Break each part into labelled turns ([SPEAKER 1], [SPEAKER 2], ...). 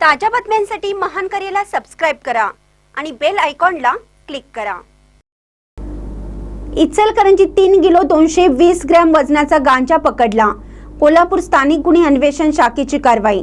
[SPEAKER 1] ताज्या बातम्यांसाठी महान करेला सबस्क्राईब करा आणि बेल आयकॉनला क्लिक करा. इचलकरंजी तीन किलो दोनशे वीस ग्रॅम वजनाचा गांजा पकडला. कोल्हापूर स्थानिक गुन्हे अन्वेषण शाखेची कारवाई.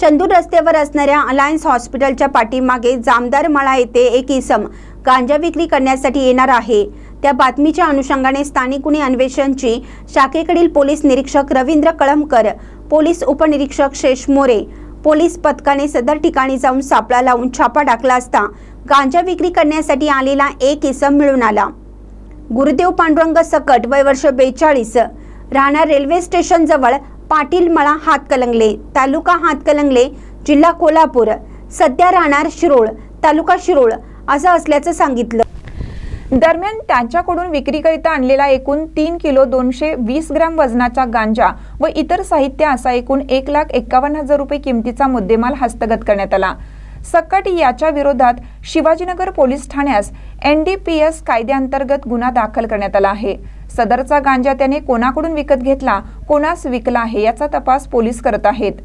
[SPEAKER 1] चंदूर रस्त्यावर असणाऱ्या अलायन्स हॉस्पिटलच्या पाठीमागे जामदार मळा येथे एक इसम गांजा विक्री करण्यासाठी येणार आहे. त्या बातमीच्या अनुषंगाने स्थानिक गुन्हे अन्वेषणची शाखेकडील पोलीस निरीक्षक रवींद्र कळमकर पोलीस उपनिरीक्षक शेष मोरे पोलीस पथकाने सदर ठिकाणी जाऊन सापळा लावून छापा टाकला असता गांजा विक्री करण्यासाठी आलेला एक इसम मिळून आला. गुरुदेव पांडुरंग सकट वय वर्ष बेचाळीस राहणार रेल्वे स्टेशन जवळ पाटील मळा हातकलंगले तालुका हातकलंगले जिल्हा कोल्हापूर सध्या राहणार शिरोळ तालुका शिरोळ असं असल्याचं सांगितलं.
[SPEAKER 2] दरम्यान त्यांच्याकडून विक्रीकरिता आणलेला एकूण तीन किलो दोनशे वीस ग्राम वजनाचा गांजा व इतर साहित्य असा एकूण एक लाख एक्कावन्न हजार रुपये किमतीचा मुद्देमाल हस्तगत करण्यात आला. सकट याच्या विरोधात शिवाजीनगर पोलीस ठाण्यास एन डी पी एस कायद्याअंतर्गत गुन्हा दाखल करण्यात आला आहे. सदरचा गांजा त्याने कोणाकडून विकत घेतला कोणास विकला आहे याचा तपास पोलीस करत आहेत.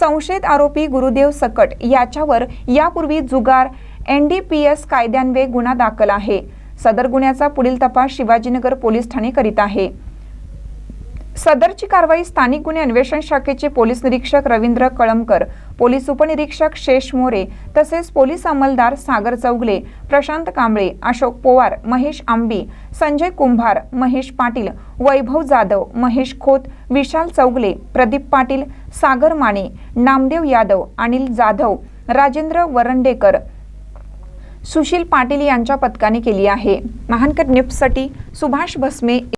[SPEAKER 2] संशयित आरोपी गुरुदेव सकट याच्यावर यापूर्वी जुगार एन डी पी एस कायद्यान्वये गुन्हा दाखल आहे. सदर गुन्ह्याचा पुढील तपास शिवाजीनगर पोलीस ठाणे करीत आहे. सदरची कारवाई स्थानिक गुन्हे अन्वेषण शाखेचे पोलीस निरीक्षक रवींद्र कळमकर पोलीस उपनिरीक्षक शेष मोरे तसेच पोलीस अंमलदार सागर चौगले प्रशांत कांबळे अशोक पोवार महेश आंबी संजय कुंभार महेश पाटील वैभव जाधव महेश खोत विशाल चौगले प्रदीप पाटील सागर माने नामदेव यादव अनिल जाधव राजेंद्र वरंडेकर सुशील पाटील यांच्या पथकाने केली आहे. महानकर न्यूजसाठी सुभाष भस्मे